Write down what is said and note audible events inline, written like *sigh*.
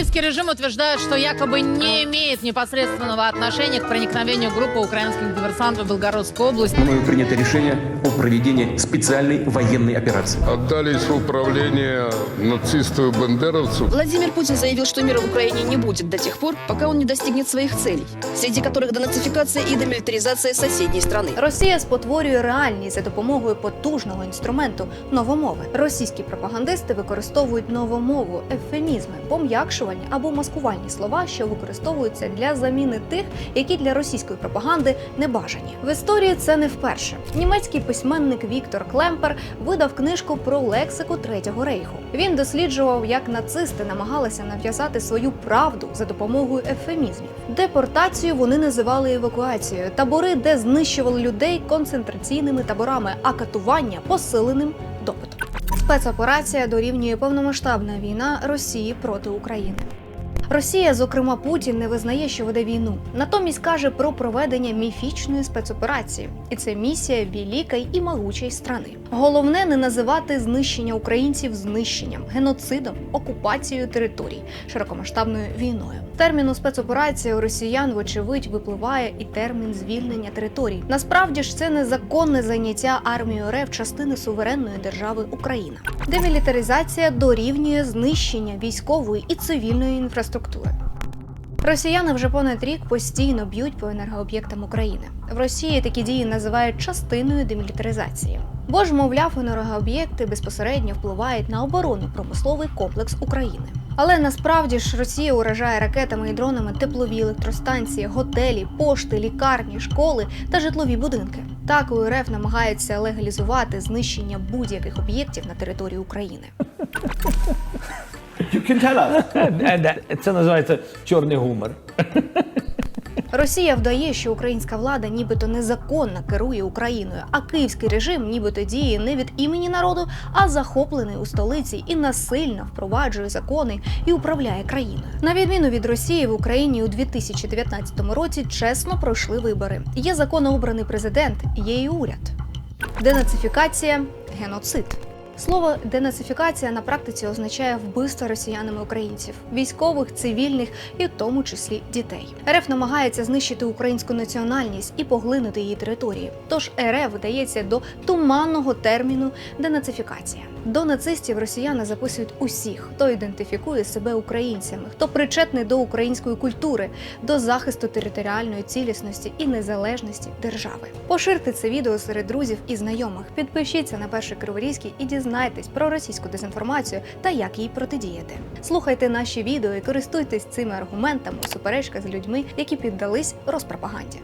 Киевский режим утверждает, что якобы не имеет непосредственного отношения к проникновению группы украинских диверсантов в Белгородскую область. Мною принято решение о проведении специальной военной операции. Отдались в управление нацисту и бандеровцу. Владимир Путин заявил, что мира в Украине не будет до тех пор, пока он не достигнет своих целей, среди которых денацификация и демилитаризация соседней страны. Росія спотворює реальність за допомогою потужного інструменту новомови. Російські пропагандисти використовують новомову, ефемізми, пом'якшувальні або маскувальні слова, що використовуються для заміни тих, які для російської пропаганди не бажані. В історії це не вперше. Німецький письменник Віктор Клемпер видав книжку про лексику Третього рейху. Він досліджував, як нацисти намагалися нав'язати свою правду за допомогою ефемізмів. Депортацію вони називали евакуацією, табори, де знищували людей концентраційними таборами, а катування посиленим допитом. Спецоперація дорівнює повномасштабна війна Росії проти України. Росія, зокрема Путін, не визнає, що веде війну. Натомість каже про проведення міфічної спецоперації, і це місія великої і могучої страни. Головне не називати знищення українців знищенням, геноцидом, окупацією територій, широкомасштабною війною. Терміну спецоперація у росіян, вочевидь, випливає і термін звільнення територій. Насправді ж це незаконне заняття армією РФ частини суверенної держави Україна. Демілітаризація дорівнює знищення військової і цивільної інфраструктури. Росіяни вже понад рік постійно б'ють по енергооб'єктам України. В Росії такі дії називають частиною демілітаризації. Бо ж, мовляв, енергооб'єкти безпосередньо впливають на оборонно-промисловий комплекс України. Але насправді ж Росія уражає ракетами і дронами теплові електростанції, готелі, пошти, лікарні, школи та житлові будинки. Так у РФ намагається легалізувати знищення будь-яких об'єктів на території України. You can tell us. *laughs* Це називається чорний гумор. *laughs* Росія вдає, що українська влада нібито незаконно керує Україною, а київський режим нібито діє не від імені народу, а захоплений у столиці і насильно впроваджує закони і управляє країною. На відміну від Росії в Україні у 2019 році чесно пройшли вибори. Є законно обраний президент, є і уряд. Денацифікація геноцид. Слово денацифікація на практиці означає вбивство росіянами українців, військових, цивільних і в тому числі дітей. РФ намагається знищити українську національність і поглинути її території. Тож РФ вдається до туманного терміну денацифікація. До нацистів росіяни записують усіх, хто ідентифікує себе українцями, хто причетний до української культури, до захисту територіальної цілісності і незалежності держави. Поширте це відео серед друзів і знайомих. Підпишіться на перший Криворізький і дізнайтесь про російську дезінформацію та як їй протидіяти. Слухайте наші відео і користуйтесь цими аргументами у суперечках з людьми, які піддались розпропаганді.